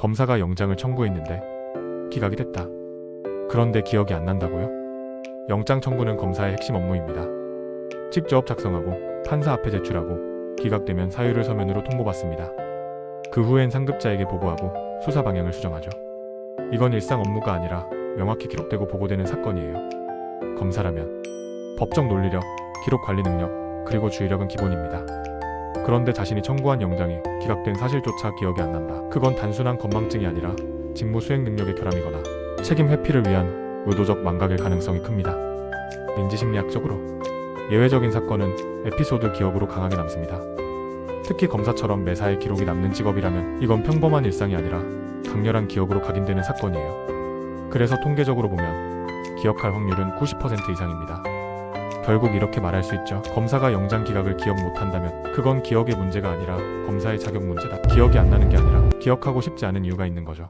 검사가 영장을 청구했는데 기각이 됐다. 그런데 기억이 안 난다고요? 영장 청구는 검사의 핵심 업무입니다. 직접 작성하고 판사 앞에 제출하고 기각되면 사유를 서면으로 통보받습니다. 그 후엔 상급자에게 보고하고 수사 방향을 수정하죠. 이건 일상 업무가 아니라 명확히 기록되고 보고되는 사건이에요. 검사라면 법적 논리력, 기록 관리 능력, 그리고 주의력은 기본입니다. 그런데 자신이 청구한 영장이 기각된 사실조차 기억이 안 난다. 그건 단순한 건망증이 아니라 직무 수행 능력의 결함이거나 책임 회피를 위한 의도적 망각일 가능성이 큽니다. 인지심리학적으로 예외적인 사건은 에피소드 기억으로 강하게 남습니다. 특히 검사처럼 매사에 기록이 남는 직업이라면 이건 평범한 일상이 아니라 강렬한 기억으로 각인되는 사건이에요. 그래서 통계적으로 보면 기억할 확률은 90% 이상입니다. 결국 이렇게 말할 수 있죠. 검사가 영장 기각을 기억 못한다면 그건 기억의 문제가 아니라 검사의 자격 문제다. 기억이 안 나는 게 아니라 기억하고 싶지 않은 이유가 있는 거죠.